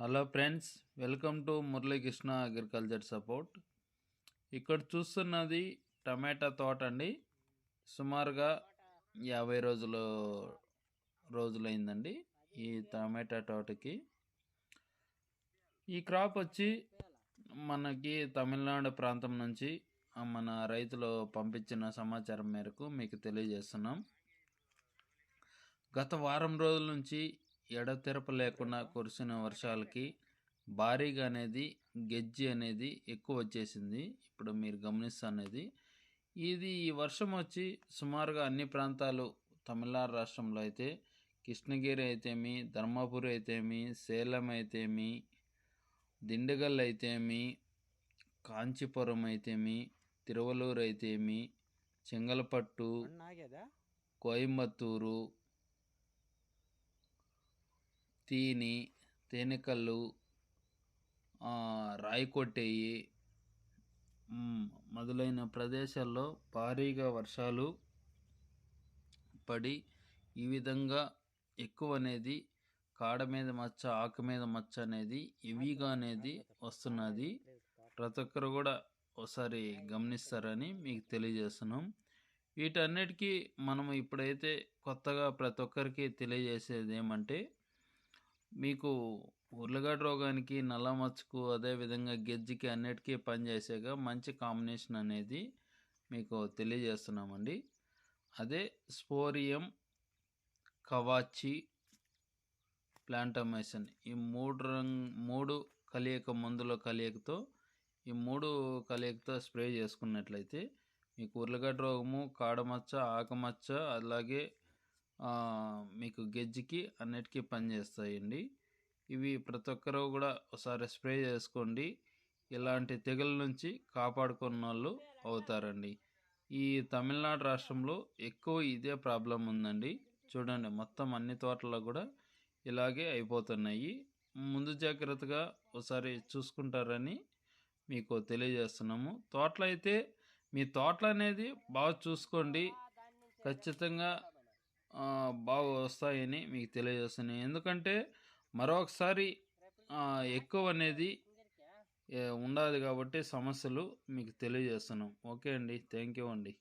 Hello friends welcome to Muralikrishna agriculture support. ఇక్కడ చూస్తున్నది టమాటా తోట అండి. సుమారుగా యాభై రోజులు రోజులైందండి ఈ టమాటా తోటకి. ఈ క్రాప్ వచ్చి మనకి తమిళనాడు ప్రాంతం నుంచి మన రైతులు పంపించిన సమాచారం మేరకు మీకు తెలియజేస్తున్నాం. గత వారం రోజుల నుంచి ఎడతెరప లేకుండా కురిసిన వర్షాలకి భారీగా అనేది గెజ్జి అనేది ఎక్కువ వచ్చేసింది. ఇప్పుడు మీరు గమనిస్తున్నది. ఇది ఈ వర్షం వచ్చి సుమారుగా అన్ని ప్రాంతాలు తమిళనాడు రాష్ట్రంలో అయితే కృష్ణగిరి అయితేమి ధర్మపురి అయితేమి సేలం అయితేమి దిండగల్ అయితేమి కాంచీపురం అయితేమి తిరువలూరు అయితేమి చెంగల్పట్టు కోయంబత్తూరు తీని తేనెకల్లు రాయి కొట్టేయి మొదలైన ప్రదేశాల్లో భారీగా వర్షాలు పడి ఈ విధంగా ఎక్కువ అనేది కాడ మీద మచ్చ ఆకు మీద మచ్చ అనేది హెవీగా అనేది వస్తున్నది. ప్రతి ఒక్కరు కూడా ఒకసారి గమనిస్తారని మీకు తెలియజేస్తున్నాం. వీటన్నిటికీ మనం ఇప్పుడైతే కొత్తగా ప్రతి ఒక్కరికి తెలియజేసేది ఏమంటే మీకు ఉర్లగడ్డ రోగానికి నల్ల మచ్చకు అదేవిధంగా గెజ్జికి అన్నిటికీ పనిచేసేగా మంచి కాంబినేషన్ అనేది మీకు తెలియజేస్తున్నామండి. అదే స్పోరియం కవాచి ప్లాంటమైసన్ ఈ మూడు రంగ్ మూడు కలియక మందుల కలియకతో ఈ మూడు కలియకతో స్ప్రే చేసుకున్నట్లయితే మీకు ఉర్లగడ్డ రోగము కాడమచ్చ ఆకమచ్చ అలాగే మీకు గెజ్జికి అన్నిటికీ పనిచేస్తాయండి ఇవి ప్రతి ఒక్కరూ కూడా ఒకసారి స్ప్రే చేసుకోండి. ఇలాంటి తెగుల నుంచి కాపాడుకున్న వాళ్ళు అవుతారండి. ఈ తమిళనాడు రాష్ట్రంలో ఎక్కువ ఇదే ప్రాబ్లం ఉందండి. చూడండి మొత్తం అన్ని తోటల్లో కూడా ఇలాగే అయిపోతున్నాయి. ముందు జాగ్రత్తగా ఒకసారి చూసుకుంటారని మీకు తెలియజేస్తున్నాము. తోటలు అయితే మీ తోటలు అనేది బాగా చూసుకోండి. ఖచ్చితంగా బాగా వస్తాయని మీకు తెలియజేస్తున్నాను. ఎందుకంటే మరొకసారి ఎక్కువ అనేది ఉండాలి కాబట్టి సమస్యలు మీకు తెలియజేస్తున్నాం. ఓకే అండి. థ్యాంక్ యూ అండి.